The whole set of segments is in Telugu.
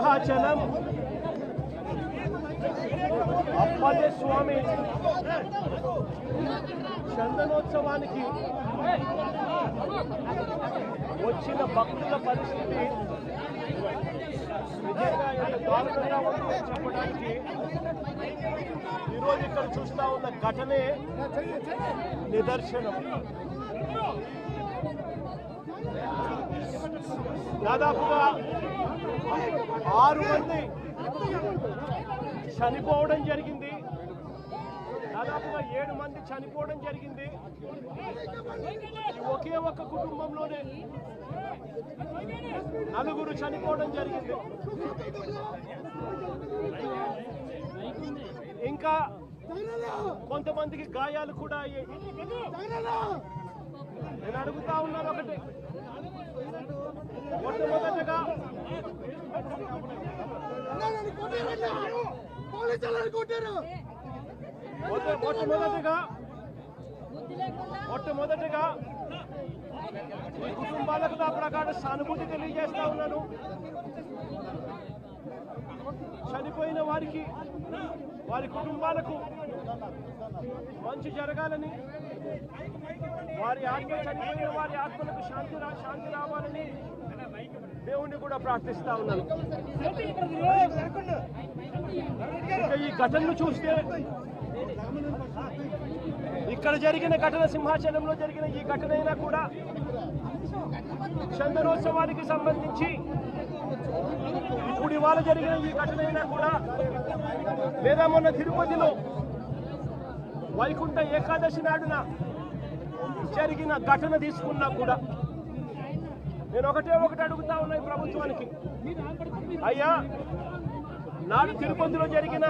సింహాచలం. అప్పలే స్వామి చందనోత్సవానికి వచ్చిన భక్తుల పరిస్థితి చెప్పడానికి. ఈరోజు ఇక్కడ చూస్తా ఉన్న ఘటనే నిదర్శనం. దాదాపుగా ఆరు మంది చనిపోవడం జరిగింది. దాదాపుగా ఏడు మంది చనిపోవడం జరిగింది. ఒకే ఒక్క కుటుంబంలోనే నలుగురు చనిపోవడం జరిగింది. ఇంకా కొంతమందికి గాయాలు కూడా అయ్యాయి. నేను అడుగుతా ఉన్నాను ఒకటి. మొట్టమొదటగా పోలీసులను కొట్టారు మొట్టమొదటిగా మొట్టమొదటిగా ఈ కుటుంబాలకు నా ప్రకారం సానుభూతి తెలియజేస్తా ఉన్నాను. చనిపోయిన వారికి వారి కుటుంబాలకు మంచి జరగాలని వారి ఆత్మ చనిపోయిన వారి ఆత్మలకు శాంతి శాంతి రావాలని దేవుణ్ణి కూడా ప్రార్థిస్తా ఉన్నాను. ఈ ఘటనను చూస్తే ఇక్కడ జరిగిన ఘటన సింహాచలంలో జరిగిన ఈ ఘటన అయినా కూడా చందనోత్సవానికి సంబంధించి ఇప్పుడు ఇవాళ జరిగిన ఈ ఘటన అయినా కూడా లేదా మొన్న తిరుపతిలో వైకుంఠ ఏకాదశి నాడున జరిగిన ఘటన తీసుకున్నా కూడా నేను ఒకటే ఒకటి అడుగుతా ఉన్నా ఈ ప్రభుత్వానికి. అయ్యా నాడు తిరుపతిలో జరిగిన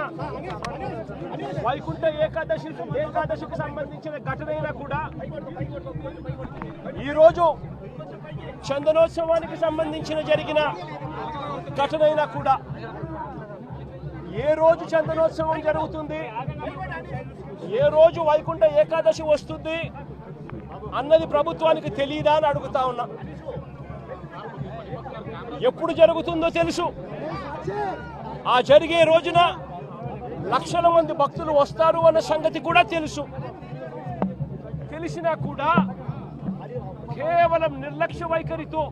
వైకుంఠ ఏకాదశి ఏకాదశికి సంబంధించిన ఘటన అయినా కూడా ఈరోజు చందనోత్సవానికి సంబంధించిన జరిగిన ఘటన అయినా కూడా ఏ రోజు చందనోత్సవం జరుగుతుంది ఏ రోజు వైకుంఠ ఏకాదశి వస్తుంది అన్నది ప్రభుత్వానికి తెలియదా అని అడుగుతా ఉన్నా. ఎప్పుడు జరుగుతుందో తెలుసు. ఆ జరిగే రోజున లక్షల మంది భక్తులు వస్తారు అన్న సంగతి కూడా తెలుసు. తెలిసినా కూడా కేవలం నిర్లక్ష్య వైఖరితో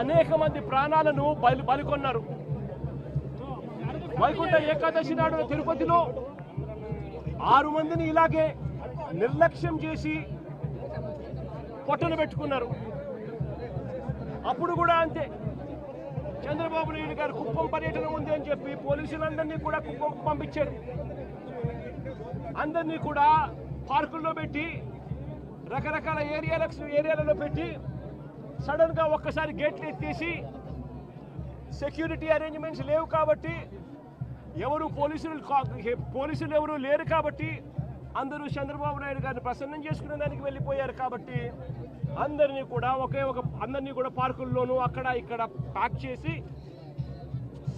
అనేక మంది ప్రాణాలను బలి బలికొన్నారు. వైకుంఠ ఏకాదశి నాడు తిరుపతిలో ఆరు మందిని ఇలాగే నిర్లక్ష్యం చేసి పొట్టలు పెట్టుకున్నారు. అప్పుడు కూడా అంతే. చంద్రబాబు నాయుడు గారు కుప్పం పర్యటన ఉంది అని చెప్పి పోలీసులందరినీ కూడా కుప్పం పంపించారు అందరినీ కూడా పార్కుల్లో పెట్టి రకరకాల ఏరియాలకు ఏరియాలలో పెట్టి సడన్గా ఒక్కసారి గేట్లు ఎత్తేసి సెక్యూరిటీ అరేంజ్మెంట్స్ లేవు కాబట్టి ఎవరు పోలీసులు కా- పోలీసులు ఎవరు లేరు కాబట్టి అందరూ చంద్రబాబు నాయుడు గారిని ప్రసన్నం చేసుకునే దానికి వెళ్ళిపోయారు కాబట్టి అందరినీ కూడా ఒకే ఒక అందరినీ కూడా పార్కుల్లోనూ అక్కడ ఇక్కడ ప్యాక్ చేసి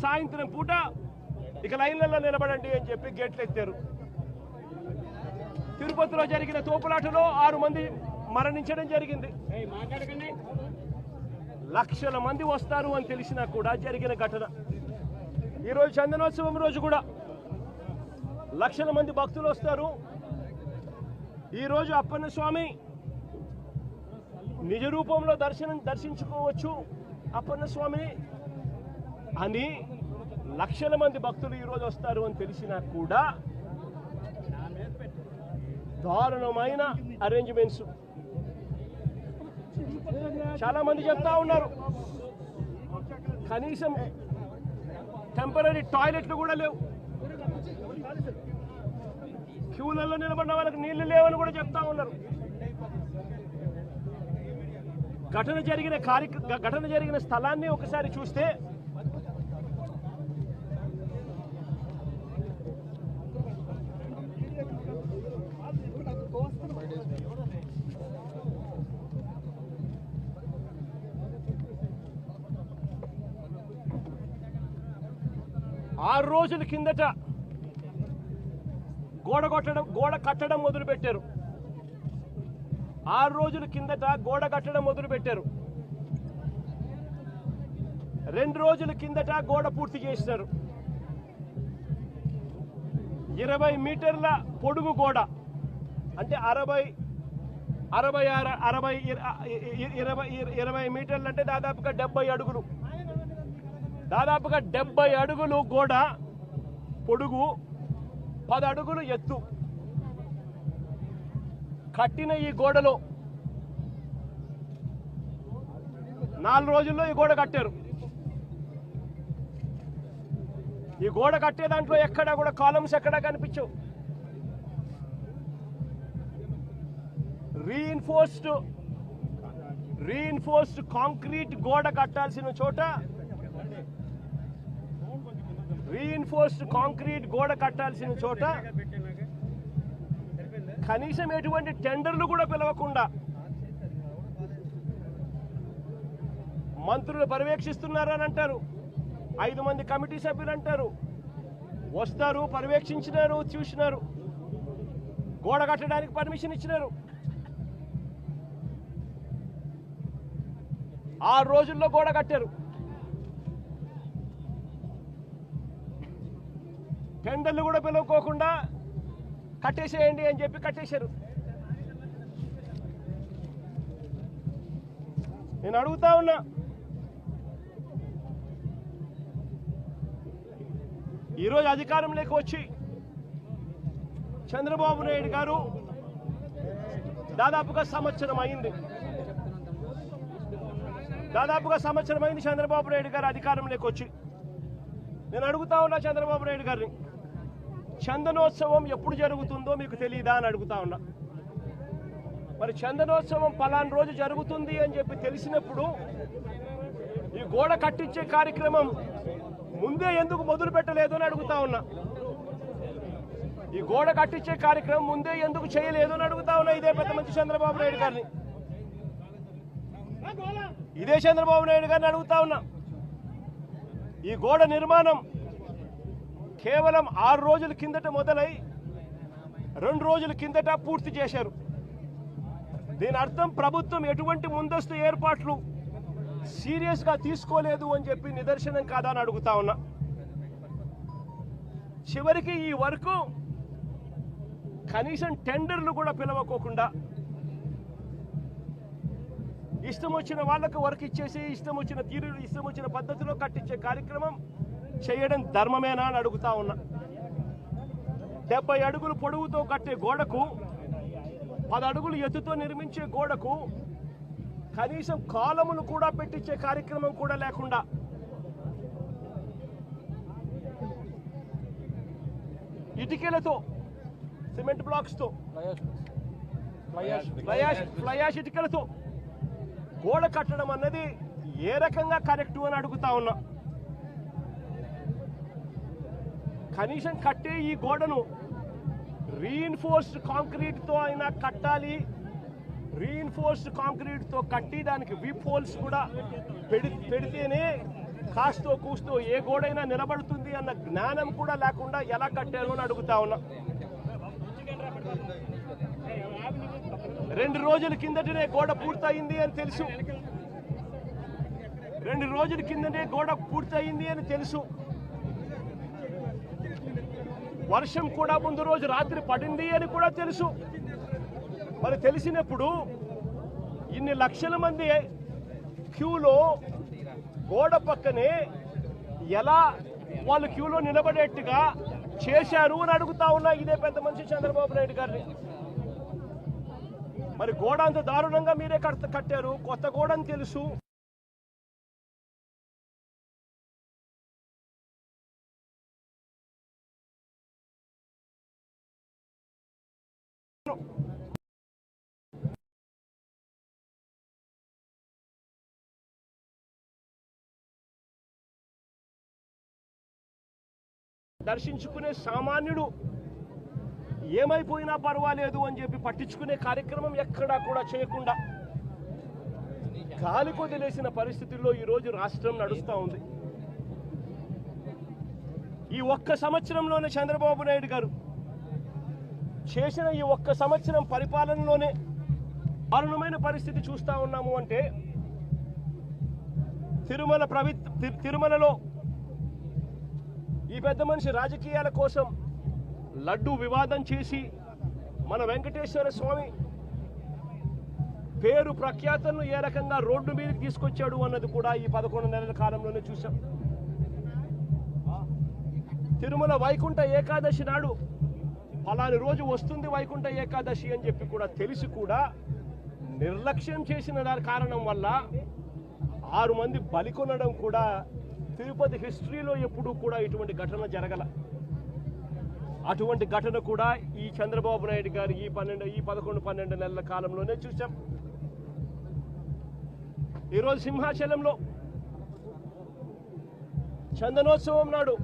సాయంత్రం పూట ఇక లైన్లలో నిలబడండి అని చెప్పి గేట్లు ఎత్తారు. తిరుపతిలో జరిగిన తోపులాటలో ఆరు మంది మరణించడం జరిగింది. లక్షల మంది వస్తారు అని తెలిసినా కూడా జరిగిన ఘటన. ఈరోజు చందనోత్సవం రోజు కూడా. లక్షల మంది భక్తులు వస్తారు. ఈరోజు అప్పన్న స్వామి నిజ రూపంలో దర్శనం దర్శించుకోవచ్చు అప్పన్న స్వామిని అని లక్షల మంది భక్తులు ఈరోజు వస్తారు అని తెలిసినా కూడా దారుణమైన అరేంజ్మెంట్స్ చాలా మంది చెప్తా ఉన్నారు. కనీసం టెంపరీ టాయిలెట్లు కూడా లేవు. క్యూలలో నిలబడిన వాళ్ళకి నీళ్ళు లేవని కూడా చెప్తా ఉన్నారు. ఘటన జరిగిన కార్య ఘటన జరిగిన స్థలాన్ని ఒకసారి చూస్తే ఆరు రోజుల కిందట గోడ కొట్టడం గోడ కట్టడం మొదలు పెట్టారు ఆరు రోజుల కిందట గోడ కట్టడం మొదలు పెట్టారు రెండు రోజుల కిందట గోడ పూర్తి చేసినారు. ఇరవై మీటర్ల పొడుగు గోడ అంటే అరవై అరవై ఆర- అరవై ఇరవై ఇరవై మీటర్లు అంటే దాదాపుగా డెబ్బై అడుగులు. దాదాపుగా డెబ్బై అడుగులు గోడ పొడుగు పది అడుగులు ఎత్తు. కట్టిన ఈ గోడలో నాలుగు రోజుల్లో ఈ గోడ కట్టారు. ఈ గోడ కట్టే దాంట్లో ఎక్కడా కూడా కాలమ్స్ ఎక్కడా కనిపించవు. రీఇన్ఫోర్స్డ్ రీఇన్ఫోర్స్డ్ కాంక్రీట్ గోడ కట్టాల్సిన చోట రీఇన్ఫోర్స్డ్ కాంక్రీట్ గోడ కట్టాల్సిన చోట కనీసం ఎటువంటి టెండర్లు కూడా పిలవకుండా మంత్రులు పర్యవేక్షిస్తున్నారు అని అంటారు. ఐదు మంది కమిటీ సభ్యులు అంటారు. వస్తారు పర్యవేక్షించినారు చూసినారు. గోడ కట్టడానికి పర్మిషన్ ఇచ్చినారు. ఆరు రోజుల్లో గోడ కట్టారు. టెండర్లు కూడా పిలువకోకుండా కట్టేసేయండి అని చెప్పి కట్టేశారు. నేను అడుగుతా ఉన్నా. ఈరోజు అధికారంలోకి వచ్చి చంద్రబాబు నాయుడు గారు దాదాపుగా సంవత్సరం అయింది. దాదాపుగా సంవత్సరం అయింది చంద్రబాబు నాయుడు గారు అధికారంలోకి వచ్చి. నేను అడుగుతా ఉన్నా చంద్రబాబు నాయుడు గారిని. చందనోత్సవం ఎప్పుడు జరుగుతుందో మీకు తెలియదా అని అడుగుతా ఉన్నా. మరి చందనోత్సవం పలానా రోజు జరుగుతుంది అని చెప్పి తెలిసినప్పుడు ఈ గోడ కట్టించే కార్యక్రమం ముందే ఎందుకు మొదలు పెట్టలేదు అని అడుగుతా ఉన్నా. ఈ గోడ కట్టించే కార్యక్రమం ముందే ఎందుకు చేయలేదు అని అడుగుతా ఉన్నా ఇదే పెద్ద మంచి చంద్రబాబు నాయుడు గారిని. ఇదే చంద్రబాబు నాయుడు గారిని అడుగుతా ఉన్నా. ఈ గోడ నిర్మాణం కేవలం ఆరు రోజుల కిందట మొదలై రెండు రోజుల కిందట పూర్తి చేశారు. దీని అర్థం ప్రభుత్వం ఎటువంటి ముందస్తు ఏర్పాట్లు సీరియస్గా తీసుకోలేదు అని చెప్పి నిదర్శనం కాదా అని అడుగుతా ఉన్నా. చివరికి ఈ వరకు కనీసం టెండర్లు కూడా పిలవకోకుండా ఇష్టం వచ్చిన వాళ్ళకు వర్క్ ఇచ్చేసి ఇష్టం వచ్చిన తీరు ఇష్టం వచ్చిన పద్ధతిలో కట్టించే కార్యక్రమం చేయడం ధర్మమేనా అని అడుగుతా ఉన్నా. డెబ్బై అడుగులు పొడవుతో కట్టే గోడకు పది అడుగులు ఎత్తుతో నిర్మించే గోడకు కనీసం కాలములు కూడా పెట్టించే కార్యక్రమం కూడా లేకుండా ఇటుకలతో సిమెంట్ బ్లాక్స్తో ఫ్లయాష్ ఫ్లయాష్ ఇటుకలతో గోడ కట్టడం అన్నది ఏ రకంగా కరెక్ట్ అని అడుగుతా ఉన్నా. కనీసం కట్టే ఈ గోడను రీఇన్ఫోర్స్డ్ కాంక్రీట్తో అయినా కట్టాలి. రీఇన్ఫోర్స్డ్ కాంక్రీట్తో కట్టి దానికి విప్ హోల్స్ కూడా పెడి పెడితేనే కాస్తో కూస్తో ఏ గోడైనా నిలబడుతుంది అన్న జ్ఞానం కూడా లేకుండా ఎలా కట్టారు అని అడుగుతా ఉన్నా. రెండు రోజుల కిందటనే గోడ పూర్తయింది అని తెలుసు. రెండు రోజుల కిందనే గోడ పూర్తయింది అని తెలుసు. వర్షం కూడా ముందు రోజు రాత్రి పడింది అని కూడా తెలుసు. మరి తెలిసినప్పుడు ఇన్ని లక్షల మంది క్యూలో గోడ పక్కనే ఎలా వాళ్ళు క్యూలో నిలబడేట్టుగా చేశారు అని అడుగుతా ఉన్నా ఇదే పెద్ద మనిషి చంద్రబాబు నాయుడు గారిని. మరి గోడ అంత దారుణంగా మీరే కట్ట కట్టారు కొత్త గోడ అని తెలుసు. దర్శించుకునే సామాన్యుడు ఏమైపోయినా పర్వాలేదు అని చెప్పి పట్టించుకునే కార్యక్రమం ఎక్కడా కూడా చేయకుండా గాలి కొదిలేసిన పరిస్థితుల్లో ఈరోజు రాష్ట్రం నడుస్తూ ఉంది. ఈ ఒక్క సంవత్సరంలోనే చంద్రబాబు నాయుడు గారు చేసిన ఈ ఒక్క సంవత్సరం పరిపాలనలోనే దారుణమైన పరిస్థితి చూస్తా ఉన్నాము అంటే తిరుమల ప్రవి తి- తిరుమలలో ఈ పెద్ద మనిషి రాజకీయాల కోసం లడ్డు వివాదం చేసి మన వెంకటేశ్వర స్వామి పేరు ప్రఖ్యాతలను ఏ రకంగా రోడ్డు మీదకి తీసుకొచ్చాడు అన్నది కూడా ఈ పదకొండు నెలల కాలంలోనే చూసాం తిరుమల వైకుంఠ ఏకాదశి నాడు పలాని రోజు వస్తుంది వైకుంఠ ఏకాదశి అని చెప్పి కూడా తెలిసి కూడా నిర్లక్ష్యం చేసిన దాని కారణం వల్ల ఆరు మంది బలికొనడం కూడా తిరుపతి హిస్టరీలో ఎప్పుడూ కూడా ఇటువంటి ఘటన జరగల. అటువంటి ఘటన కూడా ఈ చంద్రబాబు నాయుడు గారు ఈ పన్నెండు ఈ పదకొండు పన్నెండు నెలల కాలంలోనే చూసాం ఈరోజు సింహాచలంలో చందనోత్సవం నాడు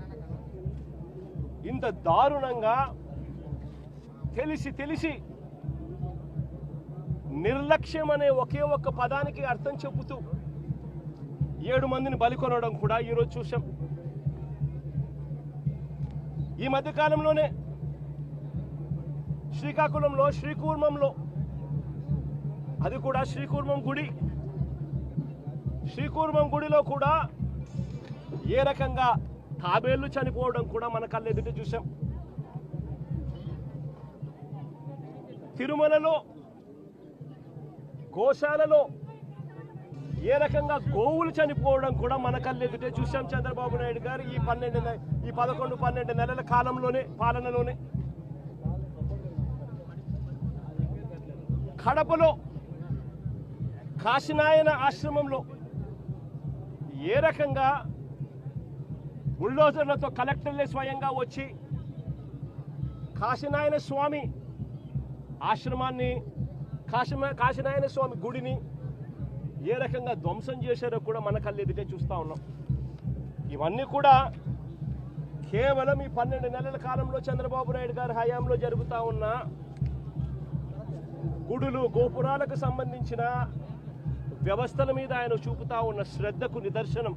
ఇంత దారుణంగా తెలిసి తెలిసి నిర్లక్ష్యం అనే ఒకే ఒక్క పదానికి అర్థం చెబుతూ ఏడు మందిని బలికొనడం కూడా ఈరోజు చూసాం ఈ మధ్య కాలంలోనే శ్రీకాకుళంలో శ్రీకూర్మంలో అది కూడా శ్రీకూర్మం గుడి. శ్రీకూర్మం గుడిలో కూడా ఏ రకంగా తాబేళ్ళు చనిపోవడం కూడా మన కళ్ళెదుట చూసాం తిరుమలలో గోశాలలో ఏ రకంగా గోవులు చనిపోవడం కూడా మన కళ్ళెదుటే చూశాం చంద్రబాబు నాయుడు గారు ఈ పన్నెండు ఈ పదకొండు పన్నెండు నెలల కాలంలోనే పాలనలోనే. కడపలో కాశీనాయన ఆశ్రమంలో ఏ రకంగా బుల్డోజర్లతో కలెక్టర్లే స్వయంగా వచ్చి కాశీనాయన స్వామి ఆశ్రమాన్ని కాశీ కాశీనాయన స్వామి గుడిని ఏ రకంగా ధ్వంసం చేశారో కూడా మన కళ్ళెదుటే చూస్తూ ఉన్నాం. ఇవన్నీ కూడా కేవలం ఈ పన్నెండు నెలల కాలంలో చంద్రబాబు నాయుడు గారి హయాంలో జరుగుతూ ఉన్న గుడులు గోపురాలకు సంబంధించిన వ్యవస్థల మీద ఆయన చూపుతా ఉన్న శ్రద్ధకు నిదర్శనం.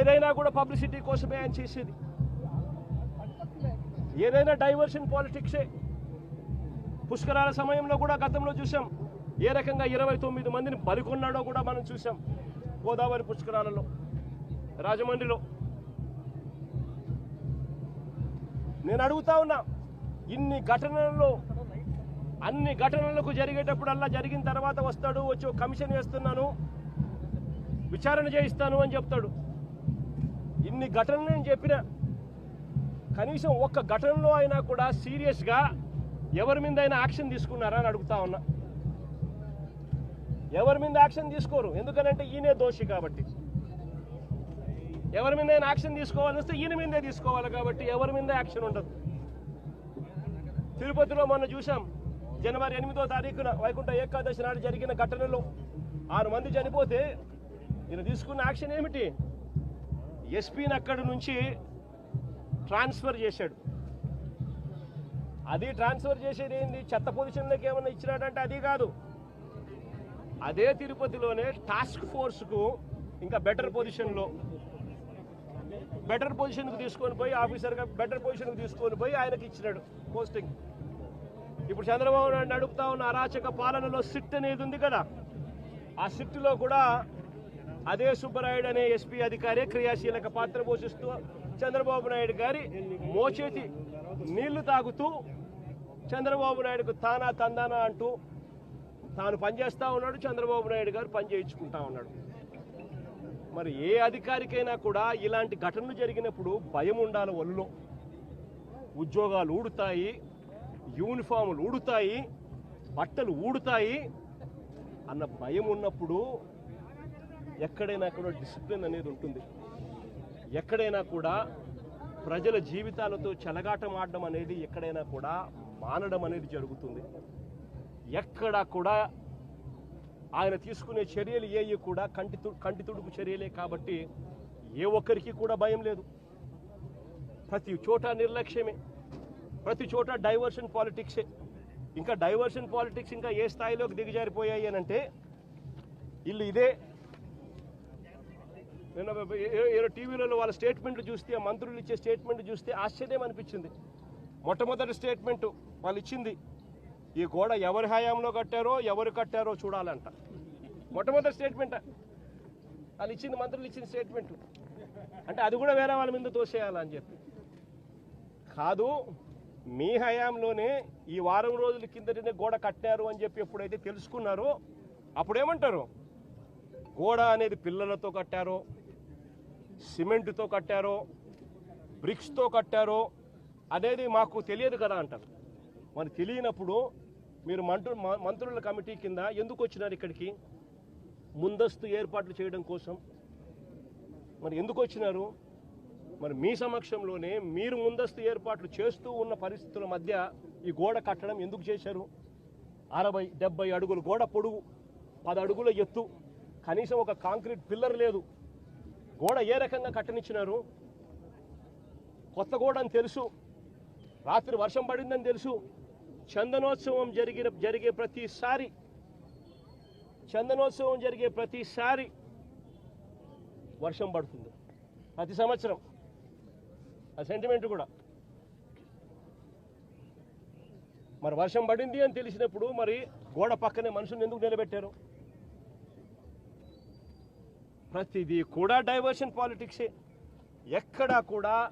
ఏదైనా కూడా పబ్లిసిటీ కోసమే ఆయన చేసేది. ఏదైనా డైవర్షన్ పాలిటిక్సే. పుష్కరాల సమయంలో కూడా గతంలో చూసాం ఏ రకంగా ఇరవై తొమ్మిది మందిని బలికొన్నాడో కూడా మనం చూసాం గోదావరి పుష్కరాలలో రాజమండ్రిలో. నేను అడుగుతా ఉన్నా ఇన్ని ఘటనలలో అన్ని ఘటనలకు జరిగేటప్పుడల్లా జరిగిన తర్వాత వస్తాడు వచ్చి కమిషన్ వేస్తున్నాను విచారణ చేయిస్తాను అని చెప్తాడు. ఇన్ని ఘటనలు నేను చెప్పిన కనీసం ఒక్క ఘటనలో అయినా కూడా సీరియస్గా ఎవరి మీద అయినా యాక్షన్ తీసుకున్నారా అని అడుగుతా ఉన్నా. ఎవరి మీద యాక్షన్ తీసుకోరు. ఎందుకనంటే ఈయనే దోషి కాబట్టి. ఎవరి మీద యాక్షన్ తీసుకోవాలని వస్తే ఈయన మీదే తీసుకోవాలి కాబట్టి ఎవరి మీద యాక్షన్ ఉండదు. తిరుపతిలో మొన్న చూసాం జనవరి ఎనిమిదో తారీఖున వైకుంఠ ఏకాదశి నాడు జరిగిన ఘటనలో ఆరు మంది చనిపోతే ఈయన తీసుకున్న యాక్షన్ ఏమిటి? ఎస్పీని అక్కడి నుంచి ట్రాన్స్ఫర్ చేశాడు. అది ట్రాన్స్ఫర్ చేసేది ఏంది? చెత్త పొజిషన్లోకి ఏమైనా ఇచ్చినాడంటే అది కాదు. అదే తిరుపతిలోనే టాస్క్ ఫోర్స్కు ఇంకా బెటర్ పొజిషన్లో బెటర్ పొజిషన్కి తీసుకొని పోయి ఆఫీసర్గా బెటర్ పొజిషన్కి తీసుకొని పోయి ఆయనకి ఇచ్చినాడు పోస్టింగ్ ఇప్పుడు చంద్రబాబు నాయుడు నడుపుతా ఉన్న అరాచక పాలనలో సిట్ అనేది ఉంది కదా. ఆ సిట్లో కూడా అదే సుబ్బరాయుడు అనే ఎస్పీ అధికారి క్రియాశీలక పాత్ర పోషిస్తూ చంద్రబాబు నాయుడు గారి మోచేతి నీళ్ళు తాగుతూ చంద్రబాబు నాయుడుకు తానా తందానా అంటూ తాను పనిచేస్తూ ఉన్నాడు చంద్రబాబు నాయుడు గారు పని చేయించుకుంటా ఉన్నాడు. మరి ఏ అధికారికైనా కూడా ఇలాంటి ఘటనలు జరిగినప్పుడు భయం ఉండాలి ఒళ్ళులో ఉద్యోగాలు ఊడుతాయి యూనిఫాములు ఊడుతాయి బట్టలు ఊడుతాయి అన్న భయం ఉన్నప్పుడు ఎక్కడైనా కూడా డిసిప్లిన్ అనేది ఉంటుంది. ఎక్కడైనా కూడా ప్రజల జీవితాలతో చెలగాటం ఆడడం అనేది ఎక్కడైనా కూడా మానడం అనేది జరుగుతుంది. ఎక్కడా కూడా ఆయన తీసుకునే చర్యలు ఏవి కూడా కంటి కంటి తుడుపు చర్యలే కాబట్టి ఏ ఒక్కరికి కూడా భయం లేదు. ప్రతి చోట నిర్లక్ష్యమే. ప్రతి చోట డైవర్షన్ పాలిటిక్సే. ఇంకా డైవర్షన్ పాలిటిక్స్ ఇంకా ఏ స్థాయిలోకి దిగజారిపోయాయి అని అంటే ఇల్లు ఇదే. నిన్న టీవీలలో వాళ్ళ స్టేట్మెంట్లు చూస్తే మంత్రులు ఇచ్చే స్టేట్మెంట్ చూస్తే ఆశ్చర్యం అనిపించింది. మొట్టమొదటి స్టేట్మెంటు వాళ్ళు ఇచ్చింది ఈ గోడ ఎవరి హయాంలో కట్టారో ఎవరు కట్టారో చూడాలంట. మొట్టమొదటి స్టేట్మెంట్ వాళ్ళు ఇచ్చింది మంత్రులు ఇచ్చిన స్టేట్మెంట్ అంటే అది కూడా వేరే వాళ్ళ మీద తోసేయాలని చెప్పి. కాదు మీ హయాంలోనే ఈ వారం రోజుల కిందటనే గోడ కట్టారు అని చెప్పి ఎప్పుడైతే తెలుసుకున్నారో అప్పుడేమంటారు? గోడ అనేది పిల్లలతో కట్టారో సిమెంట్తో కట్టారో బ్రిక్స్తో కట్టారో అనేది మాకు తెలియదు కదా అంటారు. మరి తెలియనప్పుడు మీరు మంత్రు మ- మంత్రుల కమిటీ కింద ఎందుకు వచ్చినారు ఇక్కడికి? ముందస్తు ఏర్పాట్లు చేయడం కోసం. మరి ఎందుకు వచ్చినారు? మరి మీ సమక్షంలోనే మీరు ముందస్తు ఏర్పాట్లు చేస్తూ ఉన్న పరిస్థితుల మధ్య ఈ గోడ కట్టడం ఎందుకు చేశారు? అరవై డెబ్బై అడుగులు గోడ పొడుగు పది అడుగుల ఎత్తు. కనీసం ఒక కాంక్రీట్ పిల్లర్ లేదు. గోడ ఏ రకంగా కట్టనిచ్చినారు? కొత్త గోడ అని తెలుసు. రాత్రి వర్షం పడిందని తెలుసు. చందనోత్సవం జరిగిన జరిగే ప్రతిసారి చందనోత్సవం జరిగే ప్రతిసారి వర్షం పడుతుంది. ప్రతి సంవత్సరం. ఆ సెంటిమెంట్ కూడా. మరి వర్షం పడింది అని తెలిసినప్పుడు మరి గోడ పక్కనే మనుషులు ఎందుకు నిలబెట్టారు? ప్రతిదీ కూడా డైవర్షన్ పాలిటిక్సే ఎక్కడా కూడా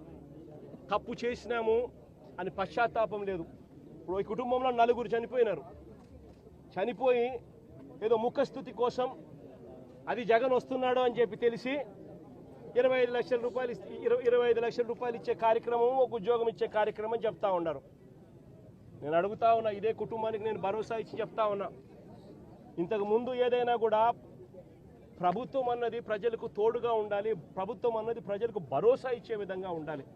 తప్పు చేసినాము అని పశ్చాత్తాపం లేదు. ఇప్పుడు ఈ కుటుంబంలో నలుగురు చనిపోయినారు. చనిపోయి ఏదో ముఖస్థుతి కోసం అది జగన్ వస్తున్నాడు అని చెప్పి తెలిసి ఇరవై ఐదు లక్షల రూపాయలు ఇరవై ఇరవై ఐదు లక్షల రూపాయలు ఇచ్చే కార్యక్రమం ఒక ఉద్యోగం ఇచ్చే కార్యక్రమం చెప్తా ఉన్నారు. నేను అడుగుతా ఉన్నా ఇదే కుటుంబానికి నేను భరోసా ఇచ్చి చెప్తా ఉన్నా. ఇంతకు ముందు ఏదైనా కూడా ప్రభుత్వం అన్నది ప్రజలకు తోడుగా ఉండాలి ప్రభుత్వం అన్నది ప్రజలకు భరోసా ఇచ్చే విధంగా ఉండాలి.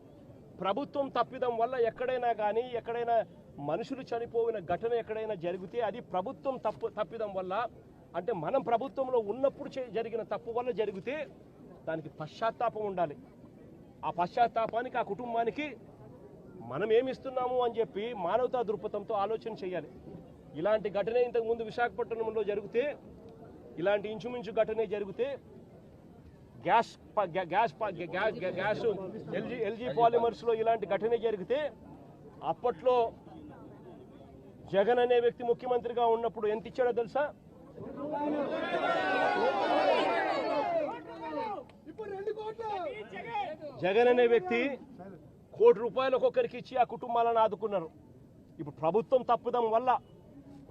ప్రభుత్వం తప్పిదం వల్ల ఎక్కడైనా కానీ ఎక్కడైనా మనుషులు చనిపోయిన ఘటన ఎక్కడైనా జరిగితే అది ప్రభుత్వం తప్పు తప్పిదం వల్ల అంటే మనం ప్రభుత్వంలో ఉన్నప్పుడు చే- జరిగిన తప్పు వల్ల జరిగితే దానికి పశ్చాత్తాపం ఉండాలి. ఆ పశ్చాత్తాపానికి ఆ కుటుంబానికి మనం ఏమిస్తున్నాము అని చెప్పి మానవతా దృక్పథంతో ఆలోచన చేయాలి. ఇలాంటి ఘటన ఇంతకుముందు విశాఖపట్నంలో జరిగితే ఇలాంటి ఇంచుమించు ఘటనే జరిగితే gas gas gas gas LG LG పాలిమర్స్లో ఇలాంటి ఘటన జరిగితే అప్పట్లో జగన్ అనే వ్యక్తి ముఖ్యమంత్రిగా ఉన్నప్పుడు ఎంత ఇచ్చాడో తెలుసా? జగన్ అనే వ్యక్తి కోటి రూపాయలు ఒక్కొక్కరికి ఇచ్చి ఆ కుటుంబాలను ఆదుకున్నారు. ఇప్పుడు ప్రభుత్వం తప్పిదం వల్ల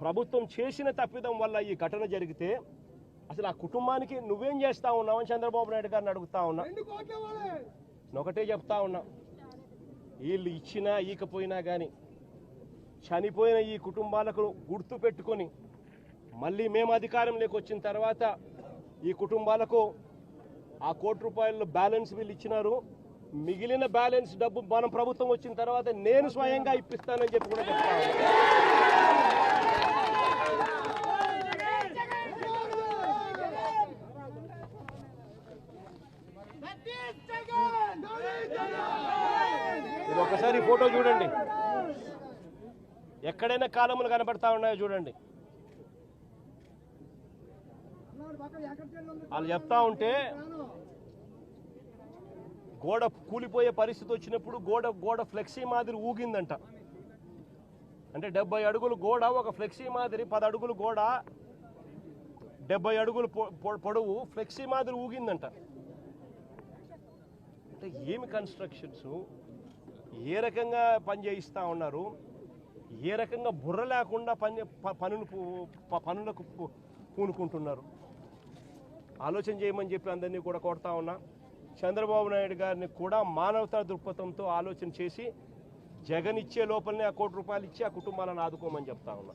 ప్రభుత్వం చేసిన తప్పిదం వల్ల ఈ ఘటన జరిగితే అసలు ఆ కుటుంబానికి నువ్వేం చేస్తా ఉన్నావు అని చంద్రబాబు నాయుడు గారిని అడుగుతా ఉన్నా. నేను ఒకటే చెప్తా ఉన్నా. వీళ్ళు ఇచ్చినా ఈకపోయినా కానీ చనిపోయిన ఈ కుటుంబాలకు గుర్తు పెట్టుకొని మళ్ళీ మేము అధికారంలోకి వచ్చిన తర్వాత ఈ కుటుంబాలకు ఆ కోటి రూపాయల బ్యాలెన్స్ వీళ్ళు ఇచ్చినారు. మిగిలిన బ్యాలెన్స్ డబ్బు మనం ప్రభుత్వం వచ్చిన తర్వాత నేను స్వయంగా ఇప్పిస్తానని చెప్పి కూడా చెప్తాను ఉన్నా. మీరు ఒకసారి ఈ ఫోటో చూడండి ఎక్కడైనా కాలములు కనబడతా ఉన్నాయో చూడండి. వాళ్ళు చెప్తా ఉంటే గోడ కూలిపోయే పరిస్థితి వచ్చినప్పుడు గోడ గోడ ఫ్లెక్సీ మాదిరి ఊగిందంట. అంటే డెబ్బై అడుగులు గోడ ఒక ఫ్లెక్సీ మాదిరి పది అడుగులు గోడ డెబ్బై అడుగులు పొడవు ఫ్లెక్సీ మాదిరి ఊగిందంట. అంటే ఏమి కన్స్ట్రక్షన్స్ ఏ రకంగా పనిచేయిస్తూ ఉన్నారు? ఏ రకంగా బుర్ర లేకుండా పని ప- పనులు పనులకు పూనుకుంటున్నారు. ఆలోచన చేయమని చెప్పి అందరినీ కూడా కొడతా ఉన్నా చంద్రబాబు నాయుడు గారిని కూడా మానవతా దృక్పథంతో ఆలోచన చేసి జగన్ ఇచ్చే లోపలనే ఆ కోటి రూపాయలు ఇచ్చి ఆ కుటుంబాలను ఆదుకోమని చెప్తా ఉన్నా.